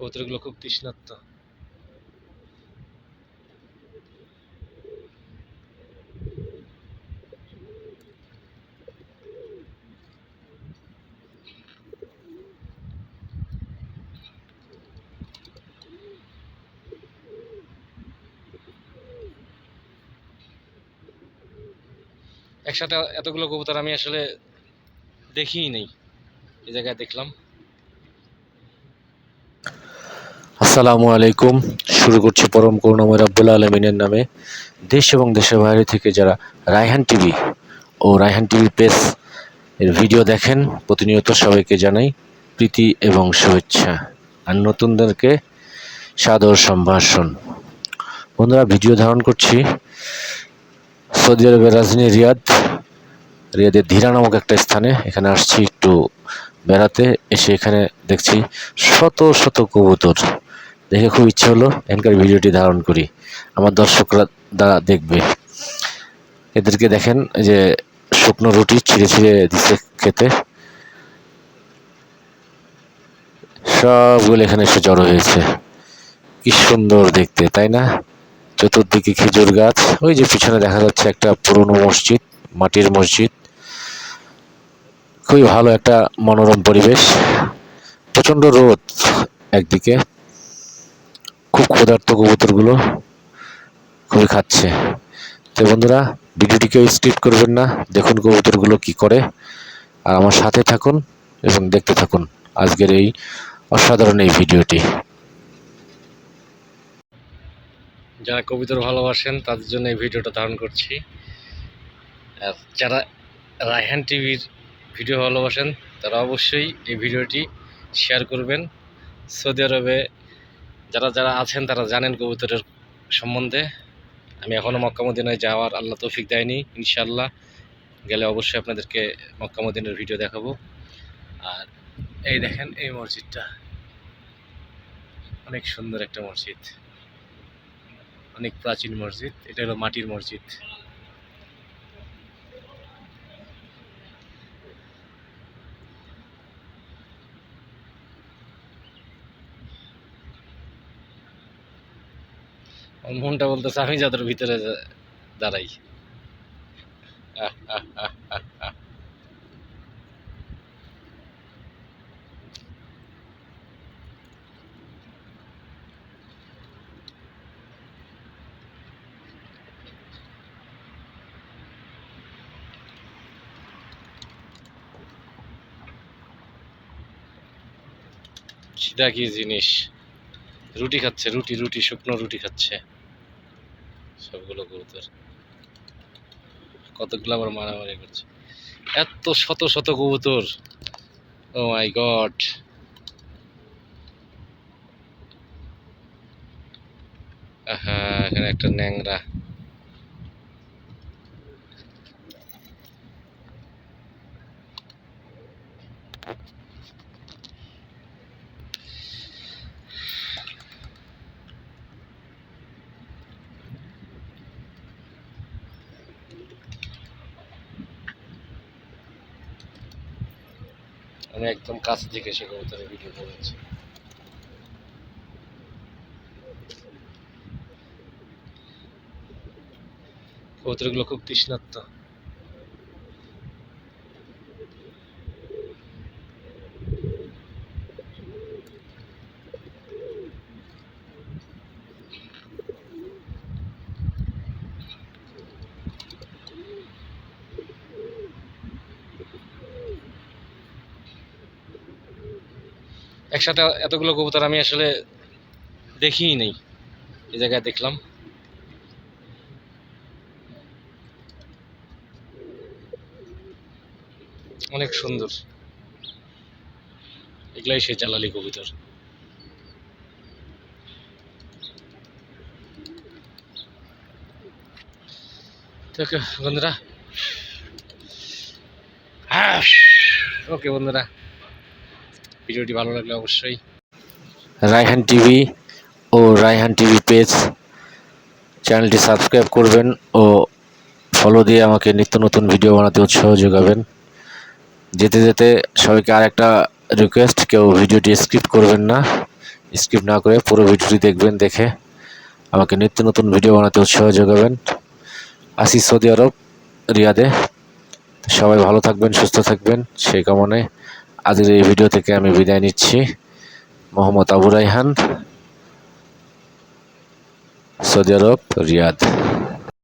কবুতরগুলো খুব তৃষ্ণার্ত। একসাথে এতগুলো কবুতর আমি আসলে দেখিই নেই। এই জায়গায় দেখলাম। আসসালামু আলাইকুম। শুরু করছি পরম করুণাময় রাব্বুল আলমিনের নামে। দেশ এবং দেশের বাইরে থেকে যারা রায়হান টিভি ও রায়হান টিভি পেজ এর ভিডিও দেখেন, প্রতিনিয়ত সবাইকে জানাই প্রীতি এবং শুভেচ্ছা। আর নতুনদেরকে সাদর সম্ভাষণ। বন্ধুরা, ভিডিও ধারণ করছি সৌদি আরবের রাজধানী রিয়াদ। রিয়াদের ধীরা নামক একটা স্থানে। এখানে আসছি একটু বেড়াতে, এসে এখানে দেখছি শত শত কবুতর। দেখে খুব ইচ্ছে হলো এখানকার ভিডিওটি ধারণ করি। আমার দর্শকরা দ্বারা দেখবে। এদেরকে দেখেন যে শুকনো রুটি ছিঁড়ে ছিঁড়ে দিচ্ছে খেতে। সবগুলো এখানে এসে জড়ো হয়েছে। কি সুন্দর দেখতে, তাই না? চতুর্দিকে খেজুর গাছ। ওই যে পিছনে দেখা যাচ্ছে একটা পুরনো মসজিদ, মাটির মসজিদ। খুবই ভালো একটা মনোরম পরিবেশ। প্রচণ্ড রোদ একদিকে। ক্ষুধার্ত কবুতরগুলো খুবই খাচ্ছে। তো বন্ধুরা, ভিডিওটিকে স্কিপ করবেন না, দেখুন কবুতরগুলো কি করে। আর আমার সাথে থাকুন এবং দেখতে থাকুন আজকের এই অসাধারণ এই ভিডিওটি। যারা কবিতর ভালোবাসেন, তাদের জন্য এই ভিডিওটা ধারণ করছি। আর যারা রায়হান টিভির ভিডিও ভালোবাসেন, তারা অবশ্যই এই ভিডিওটি শেয়ার করবেন। সৌদি আরবে যারা যারা আছেন, তারা জানেন কবুতরের সম্বন্ধে। আমি এখনও মক্কা মদিনায় যাওয়ার আল্লাহ তৌফিক দেয়নি ইনশাল্লাহ গেলে অবশ্যই আপনাদেরকে মক্কা মদিনার ভিডিও দেখাবো। আর এই দেখেন, এই মসজিদটা। অনেক সুন্দর একটা মসজিদ। অনেক প্রাচীন মসজিদ। এটা হলো মাটির মসজিদ। মনটা বলতেছে আমি যাদের ভিতরে দাঁড়াই। সেটা কি জিনিস রুটি খাচ্ছে, রুটি রুটি, শুকনো রুটি খাচ্ছে। সবগুলো কবুতর কতগুলো আবার মারামারি করছে। এত শত শত কবুতর। ও মাই গড হ্যাঁ এখানে একটা ন্যাংরা। আমি একদম কাছ থেকে এসে কবুতরের ভিডিও করেছি। কবুতরগুলো খুব তৃষ্ণার্ত। একসাথে এতগুলো কবুতর আমি আসলে দেখিই নেই। এই জায়গায় দেখলাম। অনেক সুন্দর। এগুলাই সেই জালালি কবুতর। ওকে, বন্ধুরা। ওকে, বন্ধুরা। ভিডিওটি ভালো লাগলে অবশ্যই রায়হান টিভি ও রায়হান টিভি পেজ চ্যানেলটি সাবস্ক্রাইব করবেন ও ফলো দিয়ে আমাকে নিত্য নতুন ভিডিও বানাতে উৎসাহ যোগাবেন। যেতে যেতে সবাইকে আর একটা রিকোয়েস্ট কেউ ভিডিওটি স্কিপ করবেন না। স্কিপ না করে পুরো ভিডিওটি দেখবেন, দেখে আমাকে নিত্য নতুন ভিডিও বানাতে উৎসাহ যোগাবেন। আসি সৌদি আরব, রিয়াদে। সবাই ভালো থাকবেন, সুস্থ থাকবেন, সেই কামনায় আজকের এই ভিডিও থেকে আমি বিদায় নিচ্ছি। Mohammad Abu Raihan Saudi Arab Riyadh.